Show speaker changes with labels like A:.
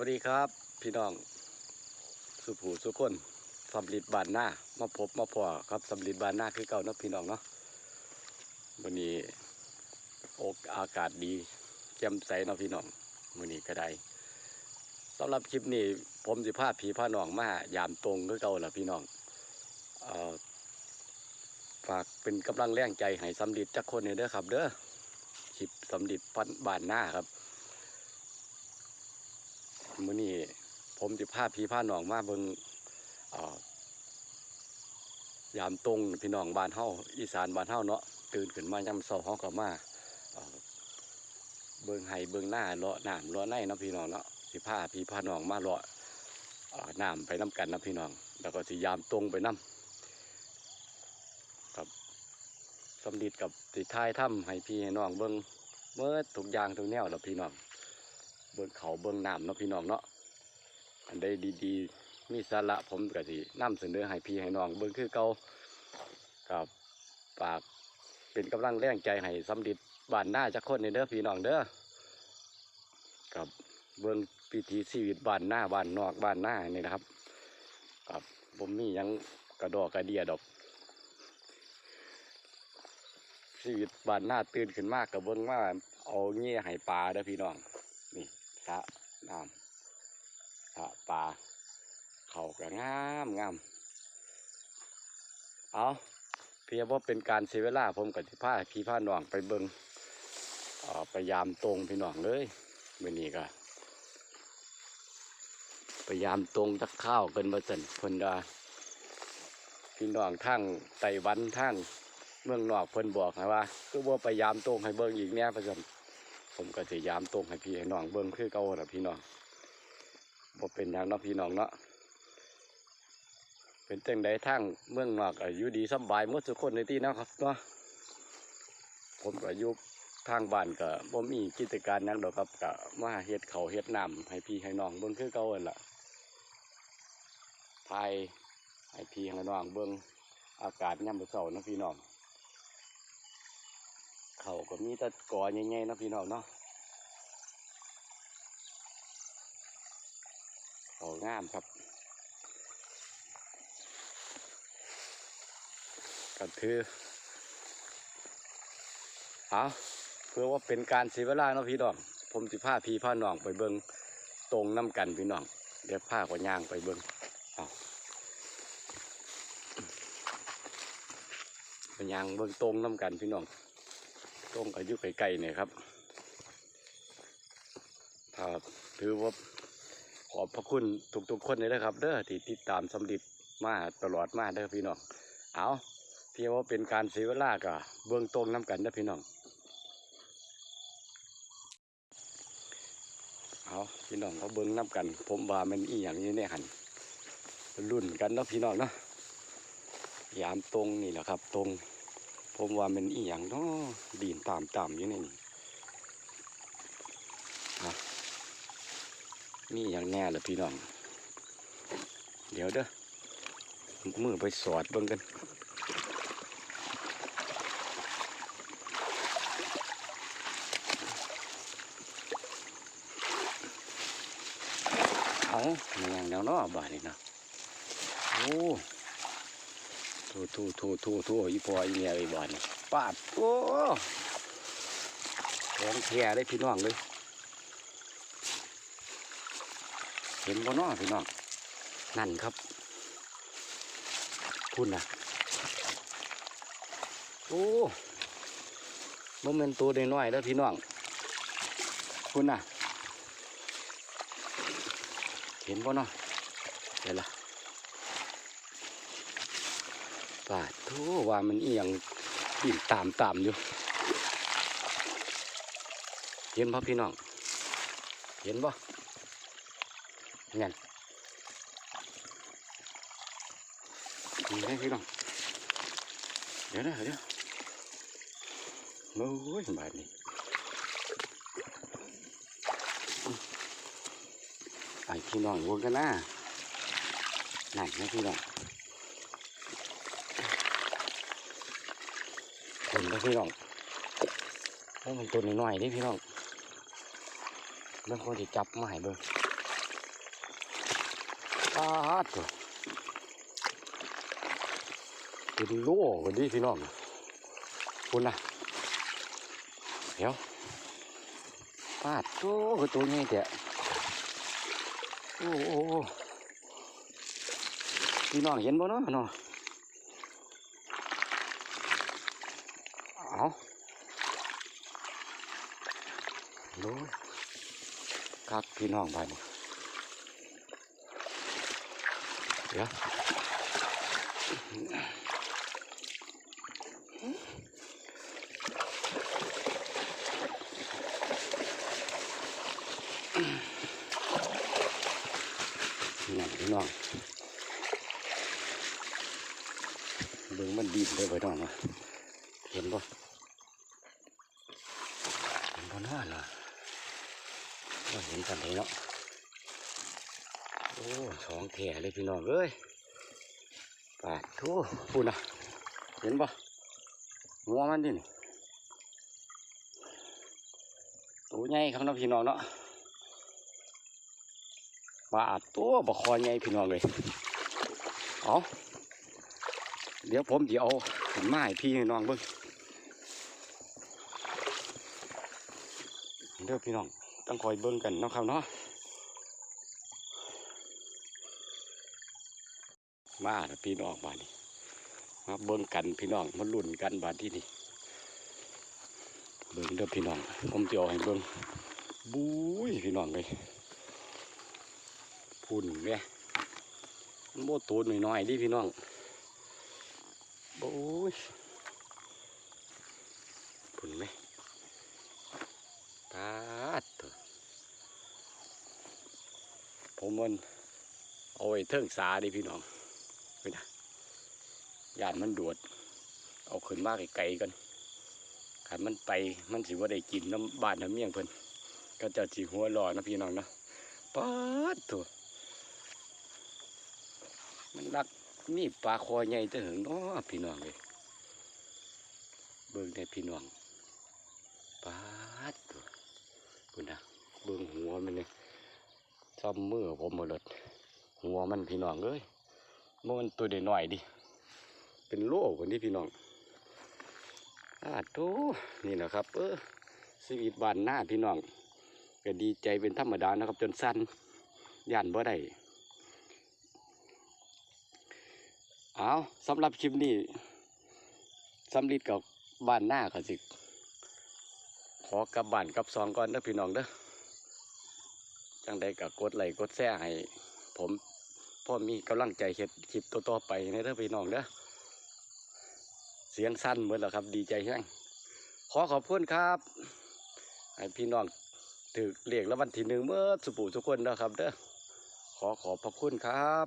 A: วัสดีครับ พี่น้อง สุผูสุคนสำลิดบานหน้ามาพบมาพอครับสำลิดบานหน้าคือเก่าเนาะพี่น้องเนาะวันนี้อกอากาศดีแจ่มใสเนาะพี่น้องวันนี้ก็ได้สำหรับคลิปนี้ผมสิพาผีพาน้องมายามตรงคือเก่าล่ะพี่น้องอฝากเป็นกำลังแรงใจให้สำลิดจักคนเนี่ยเด้อครับ เด้อคลิปสำลิดปันบานหน้าครับ มื้อนี้ผมสิพาพี่พาน้องมาเบิ่งยามตรงพี่น้องบ้านเฮาอีสานบ้านเฮาเนาะตื่นขึ้นมายามเช้าเฮาก็มาเบิ่งไห้เบิ่งหน้าเลาะน้ำเลาะในเนาะพี่น้องเนาะสิพาพี่พาน้องมาเลาะเอ่อน้ำไปน้กันนะพี่น้อง แล้วก็สิยามตรงไปน้กับสำลิดกับสิท้ายถ้ำให้พี่ให้น้องเบิ่งเมื่อทุกอย่างทุกแนวแล้วพี่น้อง เบิ่งเขาเบิ่งน้ำเนาะพี่น้องเนาะอันใดดีๆ มีสาระผมก็สินำเสนอให้พี่ให้น้องเบิ่งคือเก่ากับฝากเป็นกำลังแรงใจให้สำลิดบ้านหน้าจักคนนี่เด้อพี่น้องเด้อกับเบิ่งพิถีชีวิตบ้านหน้าบ้านนอกบ้านหน้านี่นะครับกับผมมียังกระดอกกระเดียดอกชีวิตบ้านหน้าตื่นขึ้นมากกับเบิ่งว่าเอาเงี้ยให้ปลาเด้อพี่น้อง สะน้ำสะปลาเขาก็งามงามเอาเพียงว่าเป็นการเสียเวลาผมกับที่พาพี่พาน้องไปเบิงเอ่อไปยามตรงพี่น้องเลยมื่อนี้ก็ไปยามตรงตักข้าวเกินมาสันเพิ่นดาพี่น้องทั้งไต้หวันทั้งเมืองนอกเพิ่นบอกนะว่าคือว่าไปยามตรงให้เบิ่งอีกแน่ประสัน ผมก็จะยามตรงให้พี่ให้น้องเบิ่งคือเก่าละพี่น้องบ่เป็นอย่างเนาะพี่น้องเนาะเป็นจังใดทางเมืองนอกอายุดีสบายมดทุกคนในที่นะครับเนาะผมก็อยู่ทางบ้านก็บ่มีกิจการหยังดอกครับก็มาเฮ็ดเขาเฮ็ดน้ำให้พี่ให้น้องเบิ่งคือเก่าหั่นล่ะทายให้พี่ให้น้องเบิ่งอากาศยามมื้อเช้าเนะพี่น้อง เขาก็มีแต่กอใหญ่ๆเนะพี่น้องเนาะเขางามครับก็คือเอาเพื่อว่าเป็นการเสียเวลาเนาะพี่น้องผมสิพาพี่พาน้องไปเบิงตรงน้ำกันพี่น้องเดี๋ยวพาก็ย่างไปเบิงเอาไปย่างเบิงตรงน้ำกันพี่น้อง ตรงอายุไกลๆเนี่ยครับถ้าถือว่าขอบพระคุณทุกๆคนเลยนะครับ เด้อที่ติดตามสำลิดมาตลอดมาเด้อพี่น้องเอาเพียงว่าเป็นการเสียเวลากะเบื้องตรงน้ำกันเด้อพี่น้องเอาพี่น้องเขาเบิ้องน้ำกัน ผมว่ามันอีอย่างนี้เนี่ยหันรุ่นกันเนาะพี่น้องเนาะยามตรงนี่แหละครับ ตรง ผมว่ามันอีหยังเนาะดีนตามตามๆอยู่ในนี่นี่อย่างแน่เลยพี่น้อง เดี๋ยวเด้อมือไปสอดเบิ่งกันเอามันอย่างแนวเนาะบาดนี่นะโอ้ ทูทูทูทูทูอีพออีเมียไอ้บาดนี่ปาดโอ้ของแท้ได้พี่น้องเลย เห็นบ่นาะพี่น้อง นั่นครับพุ่นนะโอ้โมเมนตัวน้อยๆแล้วพี่น้องพุ่นนะเห็นบ่นาะเดี๋ยวละ ปาดโธ่ว่ามันเอียังปีนตามตามอยู่ เห็นบ่อพี่น้อง เห็นบ่เงั้นนี่ให้พี่น้อง เดี๋ยวนะเดี๋ยวโอ้ยบาดนี้ไปพี่น้องวนกันนะนั่นนะพี่น้อง นะพี่น้องเพราะมันตัวน้อยๆนี่พี่น้องเบิ่งคนที่จับมาให้เบิ่งปาดตัวเป็นโล่กันดิพี่น้องคุณนะเดี๋ยวปาดตัวตัวนี้เถอะโอ้โอ้โอ้พี่น้องเห็นบ่เนาะเนาะเอา โอ้ยครับพี่น้องไปเดี๋ยวนี่พี่น้องเบิ่งมันดีเลยไปน้องวะเห็นบ่เห็นบ่น่าเหรอว่าเห็น กันเลยเนาะโอ้สองแถเลยพี่น้องเอ้ยปาดโถ่พูนะเห็นบ่หัวมันดินี่ตัวใหญ่ครับเนาะพี่น้องเนาะปาดตัวบกคอใหญ่พี่น้องเลยเอาเดี๋ยวผมจะเอาขึ้นมาให้พี่น้องเบิ่งเด้อพี่น้อง ต้องคอยเบิ่งกันเนาะครับเนาะมาพี่น้องบาดนี้มาเบิ่งกันพี่น้องมาลุ่นกันบาดที่นี่เบิ่งเด้อพี่น้องผมจะเอาให้เบิ่งบุ้ยพี่น้องเลยพุ่นแม่มันโมตัวน้อยๆดิพี่น้องบุ้ยพุ่นไหมปาดเถอะ ผมมันเอาไว้เทิงสาดิพี่น้องไปนะยานมันดวด เอาขึ้นมากไกลๆกันขันมันไปมันสิว่าได้กินน้ำบ้านน้ำเมี่ยงเพิ่นก็จะจีหัวหล่อนะพี่น้องเนาะป๊าดตัวมันรักมีปลาคอใหญ่เตถึงเนาะพี่น้องเลยเบิ่งได้พี่น้องป๊าดตัวคุณนะเบิ่งหัวมันเลย ซ้ำมือผมหมดเลยหัวมันพี่น้องเอ้ยมันตัวเด็กหน่อยดิ เป็นโลกวันนี้พี่น้องอาโตนี่แหละครับ เออชีวิตบานหน้าพี่น้องก็ดีใจเป็นธรรมดานะครับ จนสั้นย่านบ่ได้เอาสำหรับคลิปนี้สำลิดกับบ้านหน้าก็สิขอกลับบ้านกับซองก่อนเด้อพี่น้องเด้อ จังใดก็กดไลค์กดแชร์ให้ผมพ่อมีกำลังใจเห็ดคลิปต่อๆไปในเด้อพี่น้องเด้อเสียงสั้นเหมือนหรอครับ ดีใจแห้งขอขอบคุณครับ ให้พี่น้องถือเรียกแล้ววันที่หนึ่งเมื่อสุปูทุกคนนะครับเด้อขอขอบพระคุณครับ